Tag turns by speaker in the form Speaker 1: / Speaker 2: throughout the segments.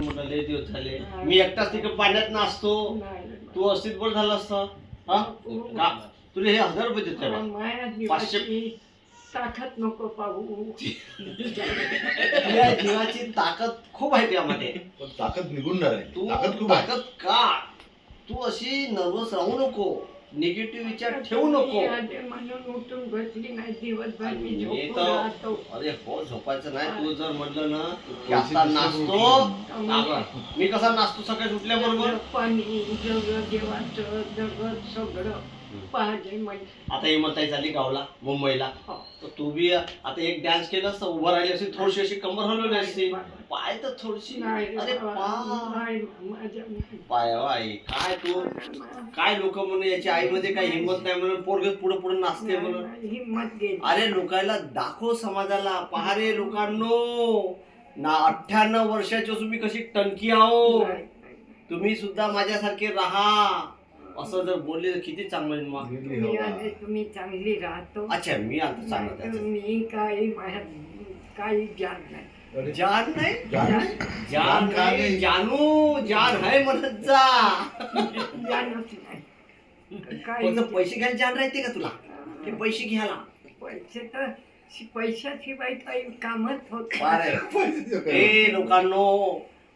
Speaker 1: म्हणून म्हटलं लय दिवस झाले. मी एकटाच तिकडे पाण्यात नाचतो. तू असतीत बरं झालं असतं. हा? का? तुला हे हजार रुपये देतोय बा.
Speaker 2: माया
Speaker 1: पाचशे-
Speaker 2: जीवाची ताकद नको पाहू.
Speaker 1: तुझ्या जीवाची ताकद खूप आहे त्यामध्ये.
Speaker 3: पण ताकद निघून नाही
Speaker 1: तू
Speaker 3: ताकद खूप आहे.
Speaker 1: ताकद का? तू अशी नर्वस राहू नको. निगेटिव्ह विचार ठेवू नको.
Speaker 2: मी आले म्हणून उठून बसली नाही दिवसभर मी
Speaker 1: मी
Speaker 2: झोपून
Speaker 1: तर-
Speaker 2: राहतो.
Speaker 1: अरे हो झोपायचं नाही तू जर म्हटलं ना की आता नाचतो आबा, मी कसा नाचतो सकाळी उठल्याबरोबर?
Speaker 2: जग पाणी जग देवाचं जगत सगळं. पाहिजे म्हणजे.
Speaker 1: आता हिमताई झाली गावला मुंबईला.
Speaker 2: हो.
Speaker 1: तर तू बी आता एक डान्स केला असता उभं राहिली असती थोडीशी अशी कंबर हलवली असती. पाय तर थोडीशी
Speaker 2: नाही
Speaker 1: अरे
Speaker 2: बाबा,
Speaker 1: पा
Speaker 2: नाही माझ्या
Speaker 1: पाय हो आई काय तू? काय लोक म्हणून याची आईमध्ये काही हिंमत नाही म्हणून पोरग पुढे पुढे नाचते म्हणून?
Speaker 2: नाही, गेली.
Speaker 1: अरे लोकायला दाखव समाजाला. पहा रे लोकांनो. ना अठ्ठ्याण्णव वर्षाची असून मी कशी टणकी आहो.
Speaker 2: नाही, नाही.
Speaker 1: तुम्ही सुद्धा माझ्यासारखे राहा. असं जर बोलले तर किती चांगलं मग?
Speaker 2: तुम्ही आले तुम्ही चांगली राहतो.
Speaker 1: अच्छा मी आता चांगलं त्याचं.
Speaker 2: मी काही माझ्यात काही जाण नाही.
Speaker 1: जान नाही?
Speaker 3: जान नाही?
Speaker 1: जान
Speaker 3: जान काय
Speaker 1: नाही?
Speaker 3: नाही?
Speaker 1: जानू जान आहे म्हणत जा.
Speaker 2: जाणच नाही. काही
Speaker 1: पैसे घ्यायला जान राहते का तुला? ते पैसे घ्यायला.
Speaker 2: पैसे तर शि- पैशाशिवाय काही कामच होत नाही.
Speaker 3: पैसे काय?
Speaker 1: ए लोकांनो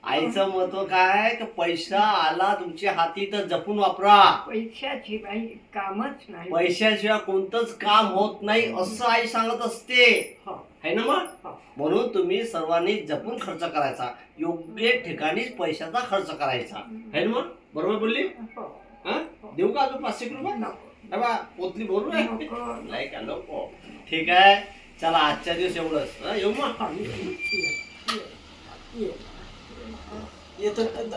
Speaker 1: आईचं महत्त्व काय? का पैसा आला तुमच्या हाती तर जपून वापरा.
Speaker 2: पैशाशिवाय कामच नाही.
Speaker 1: पैशाशिवाय कोणतंच काम होत नाही असं आई सांगत असते.
Speaker 2: हो,
Speaker 1: है ना मग?
Speaker 2: हो.
Speaker 1: म्हणून तुम्ही सर्वांनी जपून खर्च करायचा. योग्य ठिकाणीच पैशाचा खर्च करायचा. है ना मग? बरोबर बोलली?
Speaker 2: हो.
Speaker 1: हा? देऊ का अजून पाचशे रुपये?
Speaker 2: नको.
Speaker 1: हे बा, पोतली भरू आहे.
Speaker 2: नको.
Speaker 1: नाही का? नको. ठीक आहे. चला आजच्या दिवस एवढंच. हं, येऊ मग.
Speaker 2: हो,
Speaker 4: это